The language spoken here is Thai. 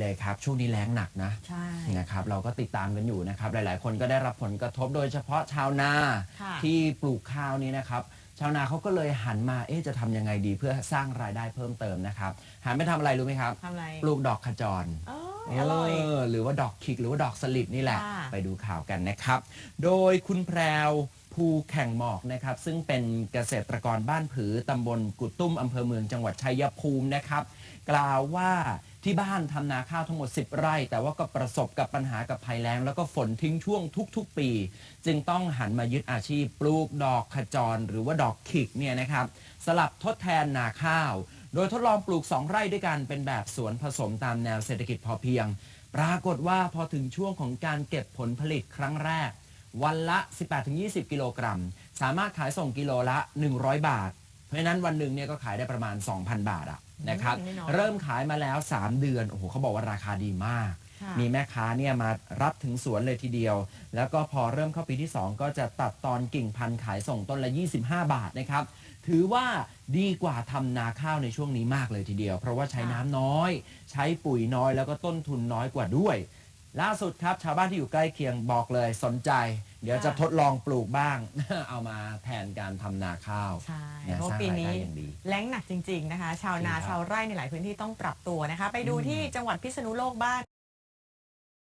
เลยครับ ช่วงนี้แล้งหนักนะใช่ นะครับ เราก็ติดตามกันอยู่นะครับ หลายๆ คนก็ได้รับผลกระทบโดยเฉพาะชาวนาค่ะที่ปลูกข้าวนี้นะครับ ชาวนาเขาก็เลยหันมาเอ๊ะจะทำยังไงดีเพื่อสร้างรายได้เพิ่มเติมนะครับ หันไปทำอะไรรู้ไหมครับ ทำอะไรปลูกดอกขจรอ๋ออร่อย เออหรือว่าดอกขิกหรือว่าดอกสลิดนี่แหละ ค่ะ ไปดูข่าวกันนะครับ โดยคุณแพรว ภูแข่งหมอกนะครับ ซึ่งเป็นเกษตรกรบ้านผือตำบลกุดตุ้มอำเภอเมืองจังหวัดชัยภูมินะครับ กล่าวว่าที่บ้านทำนาข้าวทั้งหมด 10 ไร่ แต่ว่าก็ประสบกับปัญหากับภัยแล้ง แล้วก็ฝนทิ้งช่วงทุก ๆ ปี จึงต้องหันมายึดอาชีพปลูกดอกขจร หรือว่าดอกขิกเนี่ยนะครับ สลับทดแทนนาข้าว โดยทดลองปลูก 2 ไร่ด้วยกันเป็นแบบสวนผสมตามแนวเศรษฐกิจพอเพียง ปรากฏว่าพอถึงช่วงของการเก็บผลผลิตครั้งแรก วันละ 18-20 กิโลกรัม สามารถขายส่งกิโลละ 100 บาท เพราะฉะนั้นวันหนึ่งเนี่ยก็ขายได้ประมาณ 2,000 บาทอะนะครับไม่น้อย เริ่มขายมาแล้ว 3 เดือนโอ้โหเขาบอกว่าราคาดีมาก ค่ะมีแม่ค้าเนี่ยมารับถึงสวนเลยทีเดียว แล้วก็พอเริ่มเข้าปีที่ 2 ก็จะตัดตอนกิ่งพันธุ์ขายส่งต้นละ 25 บาทนะครับ ถือว่าดีกว่าทำนาข้าวในช่วงนี้มากเลยทีเดียว เพราะว่าใช้น้ำน้อย ใช้ปุ๋ยน้อยแล้วก็ต้นทุนน้อยกว่าด้วย ล่าสุดครับชาวบ้านที่อยู่ใกล้เคียงบอกเลยสนใจ เดี๋ยวจะทดลองปลูกบ้าง เอามาแทนการทำนาข้าวใช่เนี่ยเพราะสร้างปีรายนี้ได้อย่างดี แล้งหนักจริง ๆ นะคะ ชาวนาจริงครับ ชาวไร่ในหลายพื้นที่ต้องปรับตัวนะคะ ไปดูอืมที่จังหวัดพิษณุโลกบ้าน